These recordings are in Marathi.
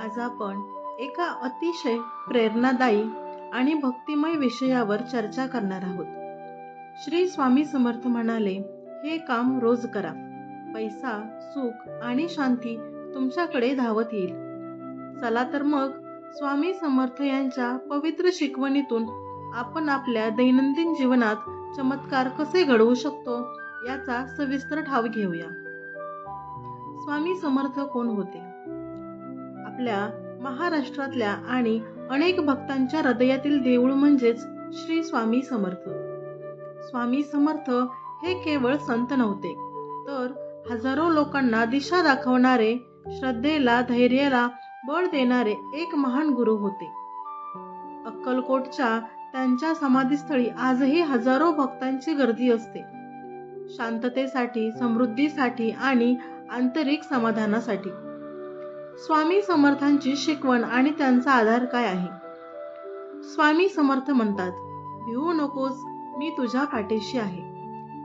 आज आपण एका अतिशय प्रेरणादायी आणि भक्तिमय विषयावर चर्चा करणार आहोत. श्री स्वामी समर्थ म्हणाले हे काम रोज करा. पैसा सुख आणि शांती तुमच्याकडे धावत येईल. चला तर मग स्वामी समर्थ यांच्या पवित्र शिकवणीतून आपण आपल्या दैनंदिन जीवनात चमत्कार कसे घडवू शकतो याचा सविस्तर ठाव घेऊया. स्वामी समर्थ कोण होते? आपल्या महाराष्ट्रातल्या आणि अनेक भक्तांच्या हृदयातील देऊळ म्हणजेच श्री स्वामी समर्थ. स्वामी समर्थ हे केवळ संत नव्हते तर हजारो लोकांना दिशा दाखवणारे श्रद्धेला धैर्याला बळ देणारे एक महान गुरु होते. अक्कलकोटच्या त्यांच्या समाधीस्थळी आजही हजारो भक्तांची गर्दी असते. शांततेसाठी समृद्धीसाठी आणि आंतरिक समाधानासाठी. स्वामी समर्थांची शिकवण आणि त्यांचा आधार काय आहे? स्वामी समर्थ म्हणतात भिवू नकोस मी तुझ्या पाठीशी आहे.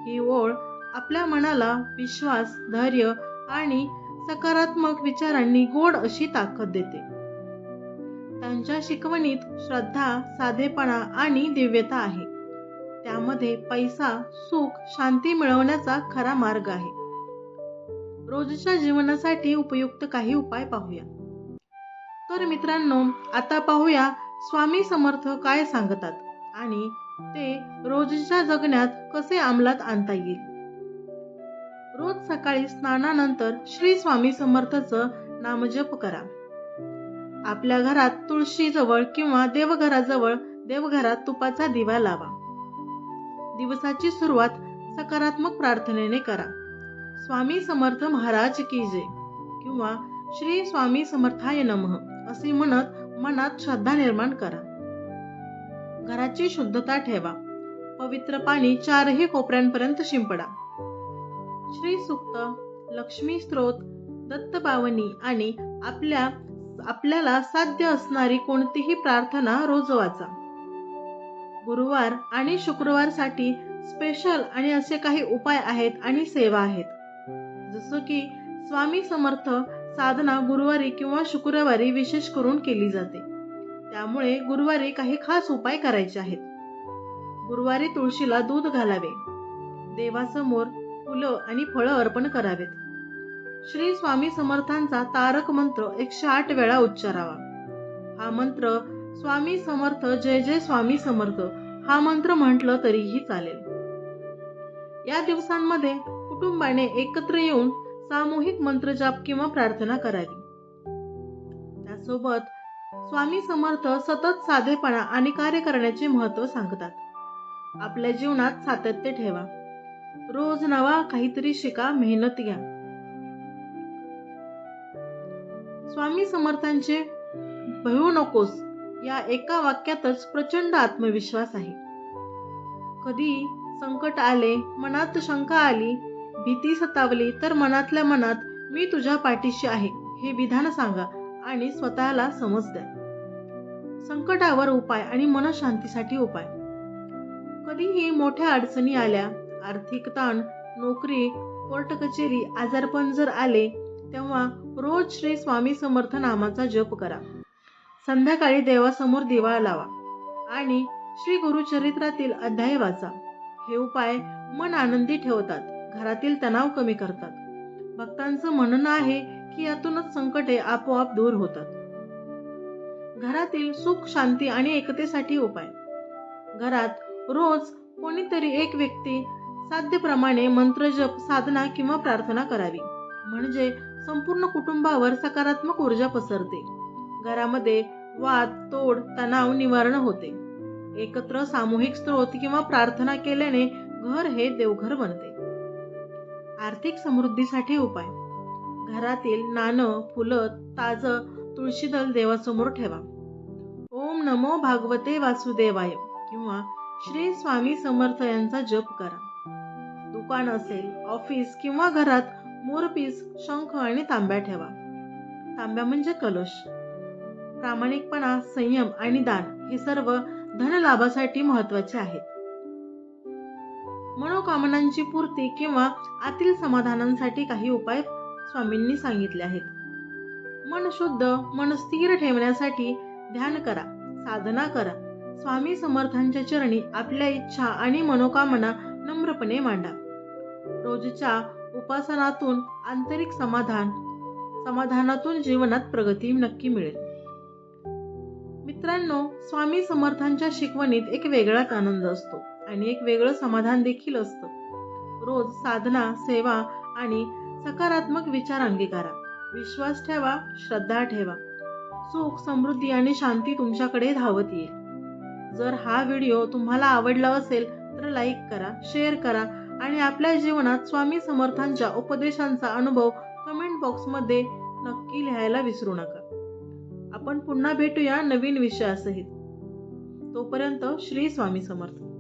ही ओळ आपल्या मनाला विश्वास धैर्य आणि सकारात्मक विचारांनी गोड अशी ताकद देते. त्यांच्या शिकवणीत श्रद्धा साधेपणा आणि दिव्यता आहे. त्यामध्ये पैसा सुख शांती मिळवण्याचा खरा मार्ग आहे. रोजच्या जीवनासाठी उपयुक्त काही उपाय पाहूया. तर मित्रांनो आता पाहूया स्वामी समर्थ काय सांगतात आणि ते रोजच्या जगण्यात कसे अंमलात आणता येईल. रोज सकाळी स्नानानंतर श्री स्वामी समर्थचं नामजप करा. आपल्या घरात तुळशी जवळ किंवा देवघराजवळ देवघरात तुपाचा दिवा लावा. दिवसाची सुरुवात सकारात्मक प्रार्थनेने करा. स्वामी समर्थ महाराज की जय. किंवा श्री स्वामी समर्थाय नमः असे म्हणत मनात श्रद्धा निर्माण करा. घराची शुद्धता ठेवा. पवित्र पाणी चारही कोपऱ्यांपर्यंत शिंपडा. श्री सुक्त लक्ष्मी स्त्रोत दत्त पावनी आणि आपल्या आपल्याला साध्य असणारी कोणतीही प्रार्थना रोज वाचा. गुरुवार आणि शुक्रवारसाठी स्पेशल आणि असे काही उपाय आहेत आणि सेवा आहेत. जसं की स्वामी समर्थ साधना गुरुवारी किंवा शुक्रवारी विशेष करून केली जाते. त्यामुळे गुरुवारी काही खास उपाय करायचे आहेत. गुरुवारी तुळशीला दूध घालावे. देवासमोर फुलं आणि फळं अर्पण करावेत. श्री स्वामी समर्थांचा तारक मंत्र एकशे आठ वेळा उच्चारावा. हा मंत्र स्वामी समर्थ जय जय स्वामी समर्थ हा मंत्र म्हटलं तरीही चालेल. या दिवसांमध्ये कुटुंबाने एकत्र येऊन सामूहिक मंत्रजाप किंवा प्रार्थना करावी. त्यासोबत स्वामी समर्थ सतत साधेपणा आणि कार्य करण्याचे महत्त्व सांगतात. आपल्या जीवनात सातत्य ठेवा. रोज नवा काहीतरी शिका मेहनत घ्या. स्वामी समर्थांचे भयू नकोस या एका वाक्यातच प्रचंड आत्मविश्वास आहे. कधी संकट आले मनात शंका आली भीती सतावली तर मनातल्या मनात मी तुझ्या पाठीशी आहे. हे विधान सांगा आणि स्वतःला समज द्या संकटावर उपाय आणि मनशांतीसाठी उपाय. कधीही मोठ्या अडचणी आल्या आर्थिक ताण नोकरी कोर्ट कचेरी आजारपण जर आले तेव्हा रोज श्री स्वामी समर्थ नामाचा जप करा. संध्याकाळी देवासमोर दिवा लावा आणि श्री गुरुचरित्रातील अध्याय वाचा. हे उपाय मन आनंदी ठेवतात. घरातील तणाव कमी करतात. भक्तांचं म्हणणं आहे की यातूनच संकटे आपोआप दूर होतात. घरातील सुख शांती आणि एकतेसाठी उपाय. घरात रोज कोणीतरी एक व्यक्ती साध्यप्रमाणे मंत्रजप साधना किंवा प्रार्थना करावी. म्हणजे संपूर्ण कुटुंबावर सकारात्मक ऊर्जा पसरते. घरामध्ये वाद तोड तणाव निवारण होते. एकत्र सामूहिक स्त्रोत किंवा प्रार्थना केल्याने घर हे देवघर बनते. आर्थिक समृद्धीसाठी उपाय. घरातील नाणं फुलं ताज तुळशीदल देवासमोर ठेवा. ओम नमो भागवते वासुदेवाय किंवा श्री स्वामी समर्थ यांचा जप करा. दुकान असेल ऑफिस किंवा घरात मोरपीस शंख आणि तांब्या ठेवा. तांब्या म्हणजे कलश. प्रामाणिकपणा संयम आणि दान हे सर्व धनलाभासाठी महत्त्वाचे आहेत. मनोकामनांची पूर्ती किंवा आतील समाधानांसाठी काही उपाय स्वामींनी सांगितले आहेत. मन शुद्ध मन स्थिर ठेवण्यासाठी ध्यान करा साधना करा. स्वामी समर्थांच्या चरणी आपल्या इच्छा आणि मनोकामना नम्रपणे मांडा. रोजच्या उपासनातून आंतरिक समाधान समाधानातून जीवनात प्रगती नक्की मिळेल. मित्रांनो स्वामी समर्थांच्या शिकवणीत एक वेगळाच आनंद असतो आणि एक वेगळं समाधान देखील असतं. रोज साधना सेवा आणि सकारात्मक विचार अंगीकारा. विश्वास ठेवा श्रद्धा ठेवा. सुख समृद्धी आणि शांती तुमच्याकडे धावत येईल. जर हा व्हिडिओ तुम्हाला आवडला असेल तर लाईक करा शेअर करा आणि आपल्या जीवनात स्वामी समर्थांच्या उपदेशांचा अनुभव कमेंट बॉक्समध्ये नक्की लिहायला विसरू नका. आपण पुन्हा भेटूया नवीन विषयासहित. तोपर्यंत श्री स्वामी समर्थ.